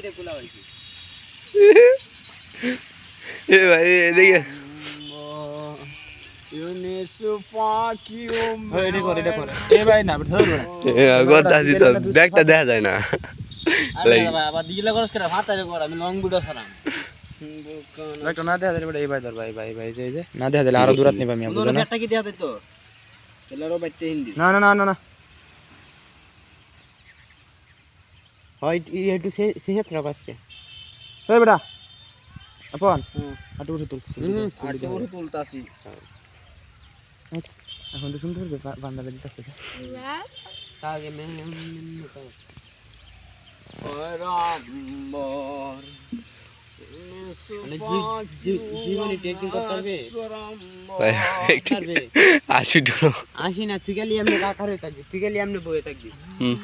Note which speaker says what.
Speaker 1: এটা খোলা হয়েছে।
Speaker 2: এ ভাই এদিকে
Speaker 1: ইউনিসু পাখি ও
Speaker 3: ওই এটা কর এটা কর। এ ভাই না ধর
Speaker 2: কথা আছি তো ব্যাগটা দেখা যায় না।
Speaker 1: আরে বাবা আবার দিলে করস করে ভাত আরে কর আমি লং ভিডিও ছাড়াম
Speaker 3: একটা না দেখা দিলে এই ভাই ধর ভাই ভাই ভাই যে এই যে। না দেখা দিলে আরও দূরাত নিবা আমি না?
Speaker 1: ফেটটা কি দেয়া দিত? তেলারও বাইতে হিন্দি।
Speaker 3: না না না না না
Speaker 1: হয় একটু সে পাচ্ছে
Speaker 3: ওই বেটা আপন
Speaker 1: হুম
Speaker 3: আটু উঠে তুল
Speaker 1: আর কি তুলতাছি
Speaker 3: এখন তো শুনতে পারবে বান্দালে দিতেছে
Speaker 1: আগে মেনে মেনে তো পরাম্বর মানে জীবনে টেকিং করতে পারবে
Speaker 2: ভাই, একটু
Speaker 1: পারবে
Speaker 2: আশি ডুরো
Speaker 1: আসি না তুই গেলি এমনি কাকার হয়ে থাকবি তুই গেলি এমনি বয়ে থাকবি
Speaker 2: হুম